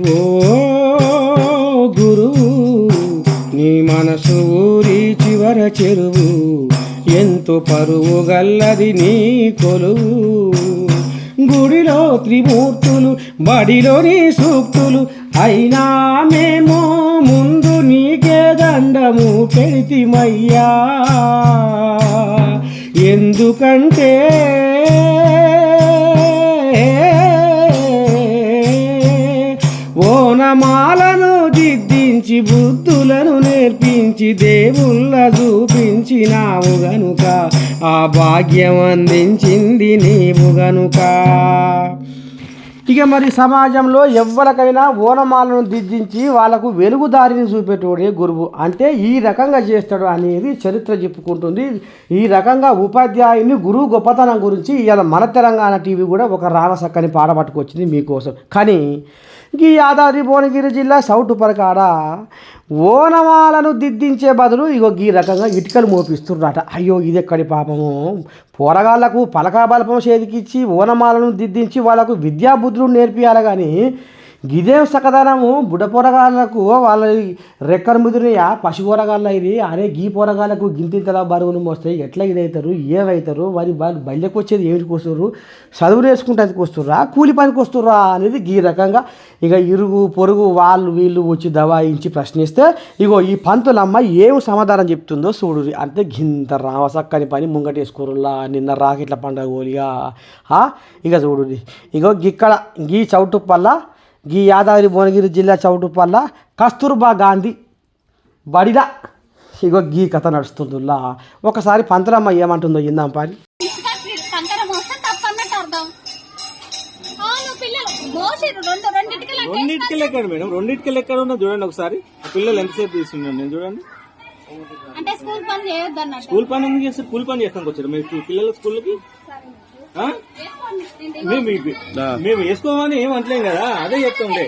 ఓ గురువు నీ మనసు ఊరి చివర చెరువు. ఎంతో పరువు గల్లది నీ కొలువు. గుడిలో త్రిమూర్తులు బడిలోని సూక్తులు. అయినా మేము ముందు నీకే దండము పెడితిమయ్యా. ఎందుకంటే ఓనమాలను దిద్దించి బుద్ధులను నేర్పించి దేవుళ్ళ చూపించినావు గనుక ఆ భాగ్యం అందించింది నీవు గనుక. ఇక మరి సమాజంలో ఎవ్వరికైనా ఓనమాలను దిద్దించి వాళ్ళకు వెలుగుదారిని చూపెట్టోడే గురువు. అంటే ఈ రకంగా చేస్తాడు అనేది చరిత్ర చెప్పుకుంటుంది. ఈ రకంగా ఉపాధ్యాయుని గురువు గొప్పతనం గురించి ఇవాళ మన తెలంగాణ టీవీ కూడా ఒక రామసక్కని పాట పట్టుకొచ్చింది మీకోసం. కానీ ఈ యాదాద్రి భువనగిరి జిల్లా సౌటు పరకాడ ఓనమాలను దిద్దించే బదులు ఇగో ఈ రకంగా ఇటుకలు మోపిస్తున్నారట. అయ్యో ఇది ఎక్కడి పాపము? పోరగాళ్ళకు పలకాబలపం చేతికిచ్చి ఓనమాలను దిద్దించి వాళ్ళకు విద్యాబుద్ధులు నేర్పియాలి కానీ గిదేం సకదనము బుడ్డ పోరగాళ్ళకు వాళ్ళ రెక్కర ముదిరినయా పశు పోరగాళ్ళు ఇది అరే గీ పోరగాళ్ళకు గింతింతలా బరువులు మోస్తాయి ఎట్లా ఇదవుతారు ఏమవుతారు వారి వాళ్ళు బయటకు వచ్చేది ఏమిటికి వస్తారు చదువు నేర్చుకుంటానికి వస్తుర్రా కూలి పనికి వస్తుర్రా అనేది ఈ రకంగా ఇక ఇరుగు పొరుగు వాళ్ళు వీళ్ళు వచ్చి దవాయించి ప్రశ్నిస్తే ఇగో ఈ పంతులమ్మ ఏం సమాధానం చెప్తుందో చూడు అంటే గింత రావసక్కని పని ముంగటేసుకోరులా నిన్న రాకెట్ల పండగ ఓలిగా ఆ? ఇక చూడు ఇగో ఇక్కడ గీ చౌటుప్పల్లా గీ యాదాద్రి భువనగిరి జిల్లా చౌటుప్పల్ల కస్తూర్బా గాంధీ బడిలా ఇగో గీ కథ నడుస్తుందిలా. ఒకసారి పంతులమ్మ ఏమంటుందో ఇందాం పారి. రెండింటికి లెక్క లెక్కాడు మేడం. రెండింటికి లెక్కడ ఉన్నా చూడండి ఒకసారి. పిల్లలు ఎంతసేపు తీసుకున్నాను నేను చూడండి. అంటే స్కూల్ పని చేయొద్దు అన్నట్టు స్కూల్ పని ఎందుకు చేస్తే కూలి పని చేస్తానికి వచ్చారు. మీరు పిల్లల స్కూల్కి? మేము వేసుకోమని ఏం అంటలేం కదా అదే చెప్తుండే.